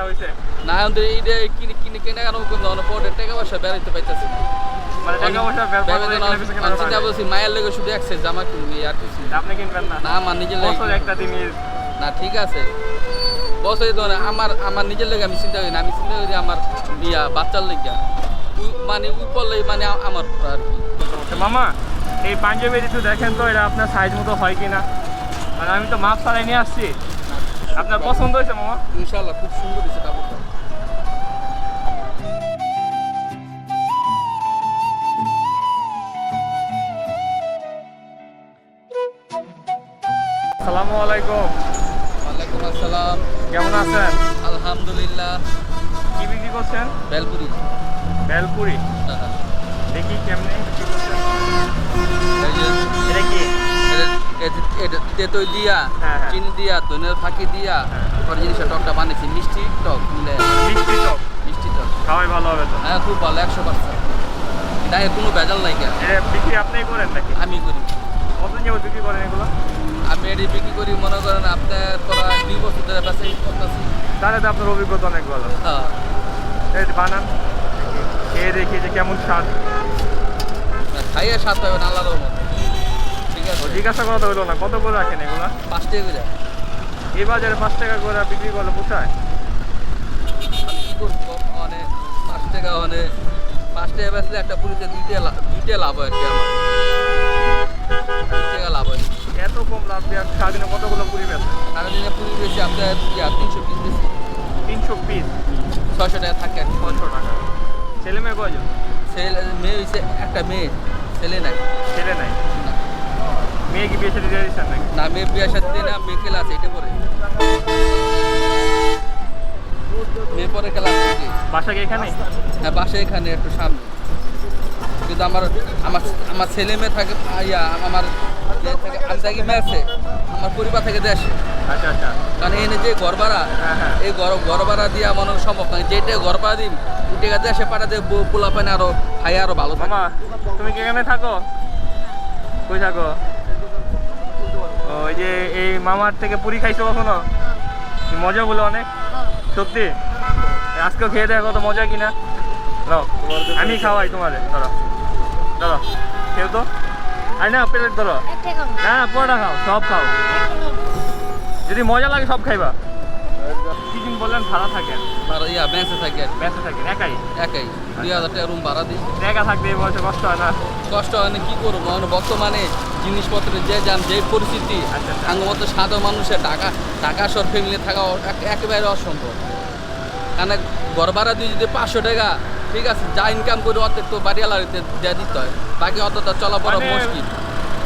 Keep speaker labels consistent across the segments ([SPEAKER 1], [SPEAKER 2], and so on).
[SPEAKER 1] কেনাকাটা হয়েছে
[SPEAKER 2] না এখন এইটা কিনে কিনে কেনা কেন অনেক পরে টাকা পয়সা বেরোতে পাইতেছি।
[SPEAKER 1] মানে টাকা পয়সা বের
[SPEAKER 2] ভেবে
[SPEAKER 1] করে
[SPEAKER 2] তো
[SPEAKER 1] কিনে বেশি কেনাকাটা
[SPEAKER 2] চিন্তা করছি মায়ের লেগে শুধু একসে জামা কিনবি আর কিছু
[SPEAKER 1] আপনি কিনবেন না?
[SPEAKER 2] না আমার নিজের লেগে
[SPEAKER 1] একটা দিনই
[SPEAKER 2] না ঠিক আছে। বছরে তো আমার আমার নিজের লেগে আমি চিন্তা করি না আমি চিন্তা করি আমার বিয়া বাচ্চার লেগে মানে উপর মানে আমার আর কি।
[SPEAKER 1] মামা এই পাঞ্জাবি একটু দেখেন তো এটা আপনার সাইজ মতো হয় কিনা? মানে আমি তো মাপ ছাড়াই নিয়ে আসছি। আপনার পছন্দ হয়েছে মামা?
[SPEAKER 2] ইনশাল্লাহ খুব সুন্দর হয়েছে কাপড়টা
[SPEAKER 1] সালামু আলাইকুম।
[SPEAKER 2] ওয়ালাইকুম আসসালাম।
[SPEAKER 1] কেমন আছেন?
[SPEAKER 2] আলহামদুলিল্লাহ।
[SPEAKER 1] কি বিক্রি করছেন?
[SPEAKER 2] বেলপুরি।
[SPEAKER 1] বেলপুরি। দেখি কেমনে এটা কি?
[SPEAKER 2] তেতই দিয়া
[SPEAKER 1] হ্যাঁ, হ্যাঁ।
[SPEAKER 2] চিনি দিয়া ধনের ফাঁকি দিয়া
[SPEAKER 1] হ্যাঁ।
[SPEAKER 2] পরে জিনিসটা টকটা বানিয়েছি মিষ্টি টক মিলে
[SPEAKER 1] মিষ্টি টক।
[SPEAKER 2] মিষ্টি টক।
[SPEAKER 1] খাওয়াই ভালো হবে তো।
[SPEAKER 2] হ্যাঁ খুব ভালো একশো পার্সেন্ট। এটা কোনো ভেজাল নাই কেন
[SPEAKER 1] বিক্রি আপনিই করেন নাকি?
[SPEAKER 2] আমি করি।
[SPEAKER 1] কত যাবত বিক্রি করেন এগুলো?
[SPEAKER 2] আমি এটি বিক্রি করি মনে করেন আপনার তোরা দুই বছর ধরে বেঁচে করতেছি।
[SPEAKER 1] তাহলে তো আপনার অভিজ্ঞতা অনেক ভালো।
[SPEAKER 2] হ্যাঁ।
[SPEAKER 1] বানান খেয়ে দেখি যে কেমন স্বাদ।
[SPEAKER 2] খাইয়ে স্বাদ পাবেন আল্লাহ রহমত।
[SPEAKER 1] জিজ্ঞাসা করা তো হলো না কত করে রাখেন এগুলো?
[SPEAKER 2] পাঁচ টাকা করে।
[SPEAKER 1] এই বাজারে পাঁচ টাকা করে বিক্রি করলে কোথায়?
[SPEAKER 2] অনেক পাঁচ টাকা অনেক পাঁচ টাকা বেচলে একটা পুরিতে দুইটা দুইটা লাভ হয় আর কি আমার। দুই টাকা লাভ হয়।
[SPEAKER 1] এত কম লাভ দিয়ে সারাদিনে কতগুলো পুরি বেচেন?
[SPEAKER 2] সারাদিনে পুরি বেশি আপনার তিনশো পিস বেশি।
[SPEAKER 1] তিনশো পিস?
[SPEAKER 2] ছয়শো টাকা থাকে আর
[SPEAKER 1] ছশো টাকা। ছেলে মেয়ে কয়জন?
[SPEAKER 2] ছেলে মেয়ে হয়েছে একটা মেয়ে ছেলে নাই।
[SPEAKER 1] ছেলে নাই। মেয়ে কি বিয়ে সাথে দিয়ে দিচ্ছেন নাকি?
[SPEAKER 2] না মেয়ে বিয়ের সাথে না মেয়ে খেলা আছে এটা পরে। মেয়ে পরে খেলা আছে
[SPEAKER 1] বাসা কি এখানে?
[SPEAKER 2] হ্যাঁ বাসা এখানে একটু সামনে। কিন্তু আমার আমার আমার ছেলে মেয়ে থাকে ইয়া আমার ইয়ে আমি থাকি আমার পরিবার থেকে দেশে।
[SPEAKER 1] আচ্ছা আচ্ছা।
[SPEAKER 2] কারণ এনে যে ঘর ভাড়া
[SPEAKER 1] হ্যাঁ, হ্যাঁ।
[SPEAKER 2] এই ঘর ঘর ভাড়া দিয়ে হয় সম্ভব নয় যেটা ঘর ভাড়া দিন উঠে গেছে দেশে পাঠাতে পোলা পানে আরও খাই আরও ভালো থাকে।
[SPEAKER 1] তুমি কি এখানে থাকো? কই থাকো? ওই যে এই মামার থেকে পুরি খাইছো কখনো? কি মজা বলে অনেক সত্যি। আজকেও খেয়ে দেখো কত মজা কিনা। নাও আমি খাওয়াই তোমাদের ধরো ধরো খেও তো। আই না প্লেট ধরো। না না খাও সব খাও। যদি মজা লাগে সব খাইবা। কি বললেন ভাড়া থাকেন
[SPEAKER 2] আর ইয়া মেসে থাকে। আর কি।
[SPEAKER 1] থাকেন একাই?
[SPEAKER 2] একাই। দুই হাজার টাকা রুম ভাড়া দিই।
[SPEAKER 1] একা থাকতে এই বয়সে কষ্ট হয় না?
[SPEAKER 2] কষ্ট হয় না কি করব? মানে বর্তমানে জিনিসপত্রের যে যান যে পরিস্থিতি
[SPEAKER 1] আচ্ছা।
[SPEAKER 2] সাধারণ মানুষের টাকা টাকা সর ফ্যামিলি থাকা একেবারে অসম্ভব। কারণ ঘর ভাড়া দিয়ে যদি পাঁচশো টাকা ঠিক আছে যা ইনকাম করে অর্ধেক তো বাড়িওয়ালারিতে দেওয়া দিতে হয়। বাকি অতটা চলা বড়
[SPEAKER 1] মানে
[SPEAKER 2] মুশকিল।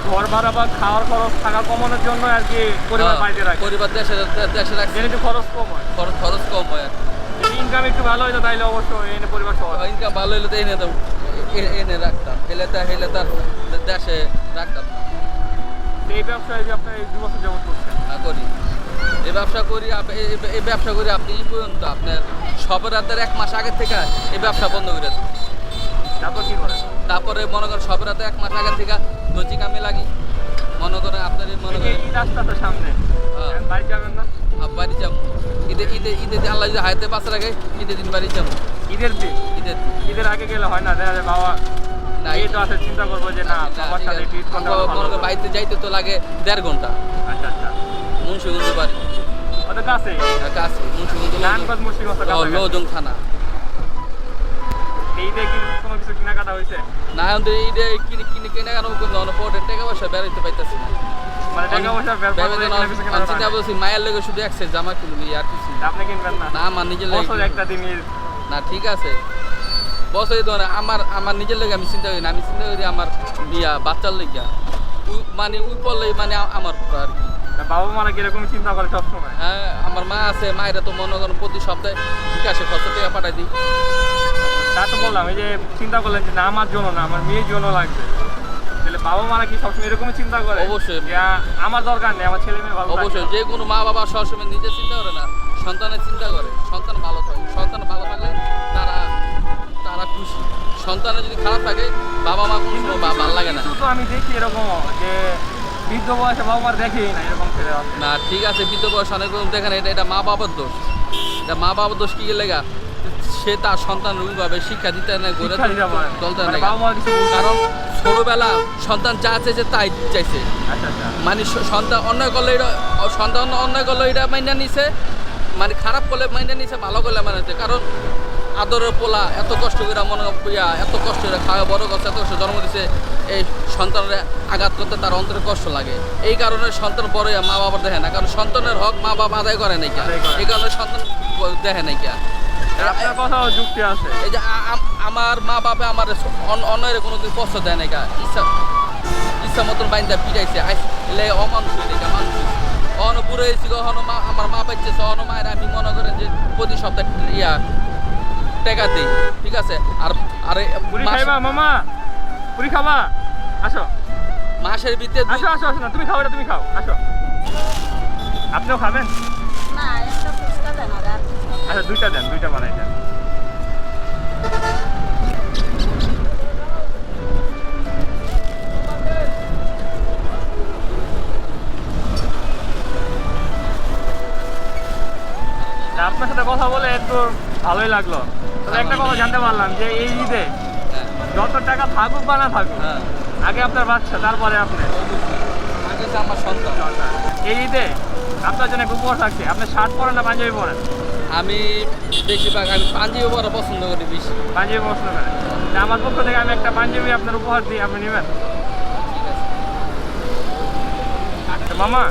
[SPEAKER 1] ঘর ভাড়া বা খাওয়ার খরচ থাকা কমানোর জন্য আর কি পরিবার
[SPEAKER 2] হ্যাঁ,
[SPEAKER 1] বাড়িতে রাখে।
[SPEAKER 2] পরিবার দেশে দেশে রাখছে
[SPEAKER 1] একটু খরচ কম হয়।
[SPEAKER 2] খরচ খরচ কম হয় আর
[SPEAKER 1] যদি ইনকাম একটু ভালো তাইলে অবশ্যই এনে পরিবার
[SPEAKER 2] ইনকাম ভালো হলে তো এনে তো এনে রাখতাম। হেলে তা হেলে তার দেশে রাখতাম না।
[SPEAKER 1] তো এই যে এই দু বছর যাবত করছেন?
[SPEAKER 2] করি। এই ব্যবসা করি এই- এই- এই ব্যবসা করি আপনি এই পর্যন্ত। আপনার সবের রাতের এক মাস আগে থেকে এই ব্যবসা বন্ধ করে
[SPEAKER 1] তারপর কি করেন?
[SPEAKER 2] তারপরে মনে করেন সবের রাতে এক মাস আগে থেকে দর্জি কামে লাগি। মনে করেন আপনার এই মনে
[SPEAKER 1] এই
[SPEAKER 2] করেন
[SPEAKER 1] তো সামনে
[SPEAKER 2] হ্যাঁ।
[SPEAKER 1] বাড়ি যাবেন না?
[SPEAKER 2] বাড়ি যাব। ঈদে ঈদে ঈদে আল্লাহ যদি হাইতে পাশে রাখে ঈদের দিন বাড়ি যাব।
[SPEAKER 1] ঈদের দিন?
[SPEAKER 2] ঈদের
[SPEAKER 1] ঈদের আগে গেলে হয় না দেখা যায় বাবা এই তো আছে চিন্তা করব যে না
[SPEAKER 2] না,
[SPEAKER 1] সাথে
[SPEAKER 2] আছে।
[SPEAKER 1] করতে
[SPEAKER 2] মনে বাড়িতে যাইতে তো লাগে দেড় ঘণ্টা।
[SPEAKER 1] আচ্ছা আচ্ছা।
[SPEAKER 2] মুন্সিগঞ্জ বাড়ি।
[SPEAKER 1] কাছে?
[SPEAKER 2] কাছে মুন্সিগঞ্জ লোজন থানা।
[SPEAKER 1] ঈদে কি কোনো কিছু কেনাকাটা হয়েছে?
[SPEAKER 2] না এখন তো কিনে কিনে কেনা কেন অনেক পরে টাকা পয়সা বেরোতে পাইতেছি না
[SPEAKER 1] মানে হয়
[SPEAKER 2] মায়ের লেগে শুধু একসে জামা কিনবি আর কিছু না।
[SPEAKER 1] আপনি কিনবেন না?
[SPEAKER 2] আমার নিজের না ঠিক আছে। বছরে তো না, আমার আমার নিজের লেগে আমি চিন্তা করি না। আমি চিন্তা করি আমার বিয়া বাচ্চার লেগে। মানে উই পড়লে মানে আমার উপর আর কি।
[SPEAKER 1] বাবা মারা কীরকম চিন্তা করে সবসময়?
[SPEAKER 2] হ্যাঁ আমার মা আছে মায়েরা তো মনে করেন প্রতি সপ্তাহে বিকাশে খরচ টাকা পাঠাই দিই।
[SPEAKER 1] তা তো বললাম এই যে চিন্তা করলেন যে না আমার জন্য না আমার মেয়ের জন্য লাগবে। তাহলে বাবা মারা কি সবসময় এরকমই চিন্তা করে?
[SPEAKER 2] অবশ্যই।
[SPEAKER 1] আমার দরকার নেই আমার ছেলে মেয়ে ভালো
[SPEAKER 2] অবশ্যই যে কোনো মা বাবা সবসময় নিজে চিন্তা করে না সন্তানের চিন্তা করে সন্তান ভালো থাকে সন্তান ভালো সন্তানের যদি খারাপ থাকে বাবা মা কোনো সময় ভালো লাগে না।
[SPEAKER 1] তো আমি দেখি এরকম যে বৃদ্ধ বয়সে বাবা মার দেখেই না এরকম ছেলে আছে।
[SPEAKER 2] না ঠিক আছে বৃদ্ধ বয়স অনেক রকম দেখেন এটা এটা মা বাবার দোষ। এটা মা বাবার দোষ কি লেগা? সে তার সন্তান ওইভাবে শিক্ষা দিতে না
[SPEAKER 1] না।
[SPEAKER 2] চলতে
[SPEAKER 1] মানে
[SPEAKER 2] না
[SPEAKER 1] বাবা মা কিছু বলছে না।
[SPEAKER 2] কারণ ছোটবেলা সন্তান যা চাইছে তাই চাইছে।
[SPEAKER 1] আচ্ছা আচ্ছা।
[SPEAKER 2] মানে সন্তান অন্যায় করলে এটা সন্তান অন্যায় করলে এটা মাইনা নিছে। মানে খারাপ করলে মাইনা নিছে ভালো করলে মানে কারণ আদরের পোলা এত কষ্ট করে মনে ইয়া এত কষ্ট করে খাওয়া বড় করছে এত কষ্ট জন্ম দিছে এই সন্তানের আঘাত করতে তার অন্তরে কষ্ট লাগে। এই কারণে সন্তান বড় মা বাবার দেখে না কারণ সন্তানের হক মা বাবা আদায় করে নাই
[SPEAKER 1] আদায়
[SPEAKER 2] এই কারণে সন্তান দেখে নাই
[SPEAKER 1] আপনার যুক্তি আছে।
[SPEAKER 2] এই যে আম- আমার মা বাবা আমার অন্যের কোনোদিন কষ্ট দেয় না গা ইচ্ছা ইচ্ছা মতন বাইন্দা পিটাইছে। এলে অমানুষ দেখা মানুষ। অন বুড়ো হয়েছি কখনো মা আমার মা পাইছে অন মায়ের আমি মনে করেন যে প্রতি সপ্তাহে ইয়া টাকা দিই ঠিক আছে? আর আর
[SPEAKER 1] পুরি খাইবা মামা? পুরি খাবা? আসো।
[SPEAKER 2] মাসের ভিতরে
[SPEAKER 1] আসো আসো আসো না তুমি খাও এটা তুমি খাও। আসো। আপনিও খাবেন?
[SPEAKER 3] না একটা ফুচকা দেন
[SPEAKER 1] আচ্ছা দুইটা দেন দুইটা বানাই দেন। আপনার সাথে কথা বলে একটু ভালোই লাগল। একটা কথা জানতে পারলাম যে এই ঈদে যত টাকা থাকুক বা না থাকুক
[SPEAKER 2] হ্যাঁ।
[SPEAKER 1] আগে আপনার বাচ্চা তারপরে আপনি।
[SPEAKER 2] আমার সন্তান।
[SPEAKER 1] এই ঈদে আপনার জন্য একটা উপহার থাকছে। আপনি শার্ট পরেন না পাঞ্জাবি পরেন?
[SPEAKER 2] আমি বেশিরভাগ আমি পাঞ্জাবি বড় পছন্দ করি বেশি।
[SPEAKER 1] পাঞ্জাবি প্রশ্ন করেন। আমার পক্ষ থেকে আমি একটা পাঞ্জাবি আপনার উপহার দিই আপনি নেবেন? মামা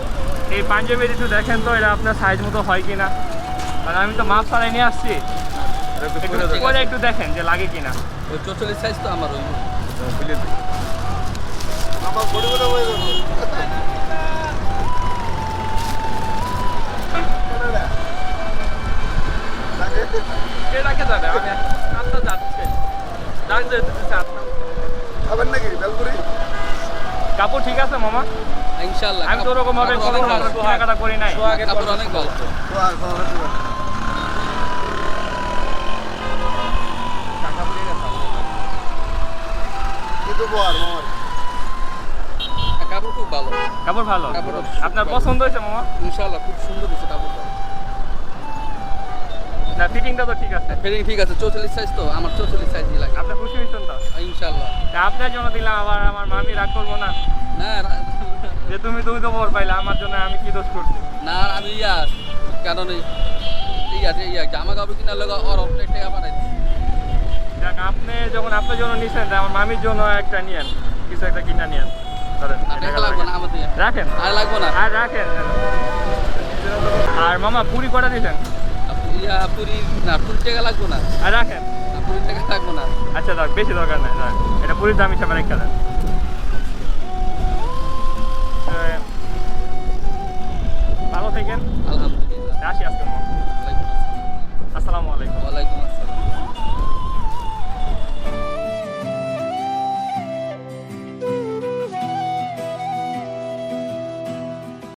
[SPEAKER 1] এই পাঞ্জাবি একটু দেখেন তো এটা আপনার সাইজ মতো হয় কি না কারণ আমি তো মাপ ছাড়াই নিয়ে আসছি। পরে একটু দেখেন যে লাগে কি
[SPEAKER 2] ওই চৌচল্লিশ সাইজ তো আমার ওই।
[SPEAKER 4] আমার বড় বড় হয়ে গেল
[SPEAKER 1] কে রাখে যাবে আমি আপনার যাচ্ছে। ডাক যেতেছে আপনার
[SPEAKER 4] খাবেন নাকি? বেলপুরি
[SPEAKER 1] কাপড় ঠিক আছে মামা?
[SPEAKER 2] ইনশাল্লাহ
[SPEAKER 1] আমি তো ওরকম ভাবে করি নাই।
[SPEAKER 2] কাপড় অনেক ভালো।
[SPEAKER 4] মামার
[SPEAKER 2] কাপড় খুব ভালো।
[SPEAKER 1] কাপড় ভালো?
[SPEAKER 2] কাপড়
[SPEAKER 1] আপনার পছন্দ হয়েছে মামা?
[SPEAKER 2] ইনশাল্লাহ খুব সুন্দর দিচ্ছে কাপড়টা
[SPEAKER 1] না ফিটিংটা তো ঠিক আছে।
[SPEAKER 2] ফিটিং ঠিক আছে চৌচল্লিশ সাইজ তো আমার চৌচল্লিশ সাইজই লাগে।
[SPEAKER 1] আপনি খুশি হয়েছেন তো?
[SPEAKER 2] ইনশাল্লাহ
[SPEAKER 1] তা আপনার জন্য দিলাম আবার আমার মামি রাগ করব না।
[SPEAKER 2] না
[SPEAKER 1] যে তুমি তুমি তো বর পাইলে আমার জন্য আমি কি দোষ করছি?
[SPEAKER 2] না আমি ইয়া কারণ ইয়া ইয়া জামা কাপড় কিনার লোক ওর অনেক টাকা পাঠাই
[SPEAKER 1] আপনি যখন আপনার জন্য নিছেন আমার মামির জন্য একটা নিয়েন কিছু একটা কিনা নিয়েন। রাখেন।
[SPEAKER 2] আর লাগবে না।
[SPEAKER 1] আর রাখেন আর মামা পুরি কটা দিলেন
[SPEAKER 2] পুরি না পুরি টাকা লাগবে না।
[SPEAKER 1] আর রাখেন?
[SPEAKER 2] পুরি টাকা লাগবে না।
[SPEAKER 1] আচ্ছা দেখ বেশি দরকার নাই এটা পুরীর দাম হিসাবে রেখে দেন। ভালো থাকেন।
[SPEAKER 2] আলহামদুলিল্লাহ।